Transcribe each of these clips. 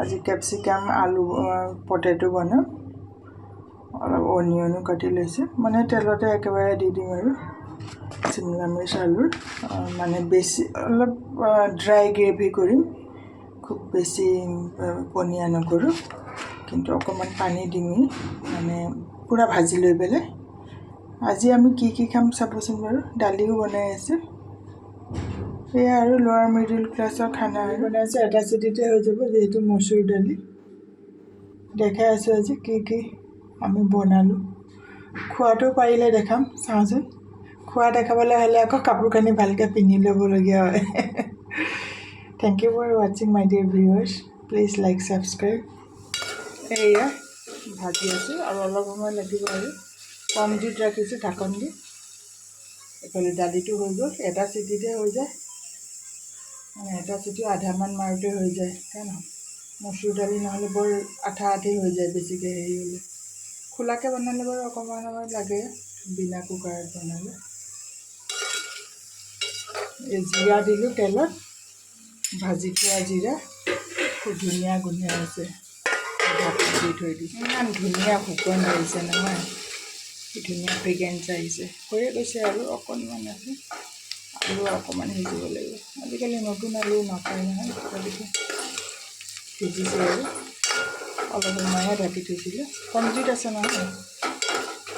আজি কেপচিকাম আলু পটেটো বনাম। অলপ অনিয়নো কাটি লৈছোঁ। মানে তেলতে একেবাৰে দি দিম আৰু। চিমলা মিৰ্চ আলুৰ মানে বেছি অলপ ড্ৰাই গ্ৰেভি কৰিম। খুব বেছি পনীয়া নকৰোঁ। কিন্তু অকণমান পানী দিমি মানে পূৰা ভাজি লৈ পেলাই। আজি আমি কি কি খাম চাবচোন বাৰু। দালিও বনাই আছোঁ। সেয়া আৰু লোৱাৰ মিডিল ক্লাছৰ খানা বনাইছোঁ এটা চিটিতে হৈ যাব যিহেতু মচুৰ দালি। দেখাই আছোঁ আজি কি কি আমি বনালোঁ। খোৱাটো পাৰিলে দেখাম চাওঁচোন। খোৱা দেখাবলৈ হ'লে আকৌ কাপোৰ কানি ভালকৈ পিন্ধি ল'বলগীয়া হয়। Thank you for ৱাচিং my dear viewers please like subscribe এয়া ভাজি আছোঁ আৰু অলপ সময় লাগিব আৰু। কম জুইত ৰাখিছোঁ ঢাকন দি। এইফালে দালিটো হৈ গ'ল এটা চিটিতে হৈ যায়। মানে এটা চিটি আধামান মাৰোঁতে হৈ যায় কাৰণ মচুৰ দালি নহ'লে বৰ আঠা আঠি হৈ যায় বেছিকৈ হেৰি হ'লে। খোলাকৈ বনালে বাৰু অকণমান সময় লাগে বিনা কুকাৰত বনালে। এই জিৰা দিলোঁ তেলত ভাজি থোৱা জিৰা খুব ধুনীয়া গোন্ধাই আছে। ভাতটো দি থৈ দিছোঁ। ইমান ধুনীয়া শুকন আহিছে নহয়। ধুনীয়া ফ্ৰেগ্ৰেঞ্চ আহিছে। হৈয়ে গৈছে আৰু অকণমান আছে আলু অকণমান সিজিব লাগিব। আজিকালি নতুন নাপায় নহয় গতিকে সিজিছে আৰু। অলপ সময়হে ঢাকি থৈছিলোঁ। কম আছে নহয়।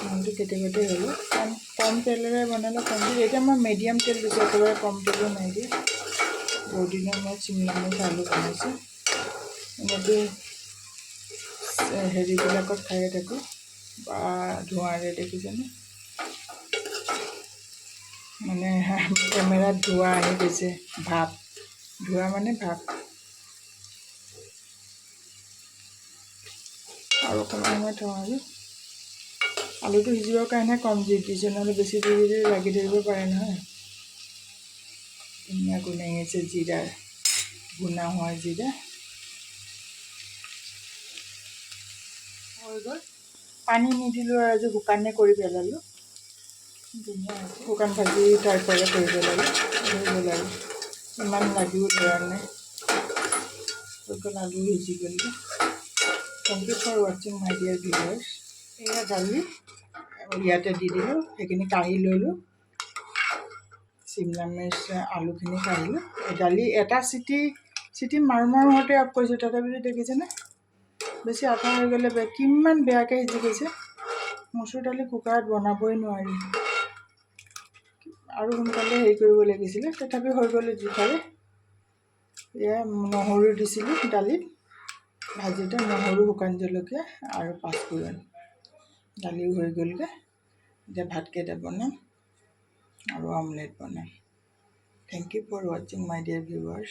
মনটো কেতিয়াবাতে হ'ব কাৰণ কম তেলেৰে বনালে কম এতিয়া মই মিডিয়াম তেল দিছোঁ, একেবাৰে কম তেলো নাই দিয়া। বহুত দিনৰ মই চিমলা মিৰ্চ আলু বনাইছোঁ। এনেকৈ হেৰিবিলাকত খায়ে থাকোঁ। বা ধোঁৱাৰে দেখিছেনে? মানে কেমেৰাত ধোঁৱা আহি গৈছে ভাপ ধোঁৱা মানে ভাপ আৰু অকণমান সময় থওঁ আৰু আলুটো সিজিবৰ কাৰণে কম জুইত দিছোঁ নহ'লে বেছি দেৰি দেৰি লাগি ধৰিব পাৰে নহয়। ধুনীয়া গোন্ধাই আছে জিৰাৰ গুণা হোৱা জিৰা। হৈ গ'ল। পানী নিদিলোঁ আৰু আজি শুকানে কৰি পেলালোঁ। শুকান ভাজি টাইপৰে কৰি পেলালোঁ হৈ গ'ল আৰু ইমান লাগিও ধৰা নাই। আলু সিজি গ'লগৈ থেংক ইউ ফৰ ৱাচিং মাই ডিয়াৰ ভিউৱাৰ্ছ এয়া দালি ইয়াতে দি দিলোঁ সেইখিনি কাঢ়ি ল'লোঁ চিমলা মিৰ্চ আলুখিনি কাঢ়িলোঁ দালি এটা চিটি চিটি মাৰো মাৰো হওঁতে অফ কৰিছোঁ তথাপিতো দেখিছেনে বেছি আঠা হৈ গ'লে কিমান বেয়াকৈ সিজি গৈছে। মচুৰ দালি কুকাৰত বনাবই নোৱাৰি। আৰু সোনকালে হেৰি কৰিব লাগিছিলে। তথাপি হৈ গ'ল জোখাৰে। এয়া নহৰু দিছিলোঁ দালিত। ভাজিতে নহৰু শুকান জলকীয়া আৰু পাঁচফোৰণ। দালিও হৈ গ'লগৈ। এতিয়া ভাতকেইটা বনাম আৰু অমলেট বনাম। থেংক ইউ ফৰ ৱাচিং মাই ডিয়াৰ ভিউৱাৰ্ছ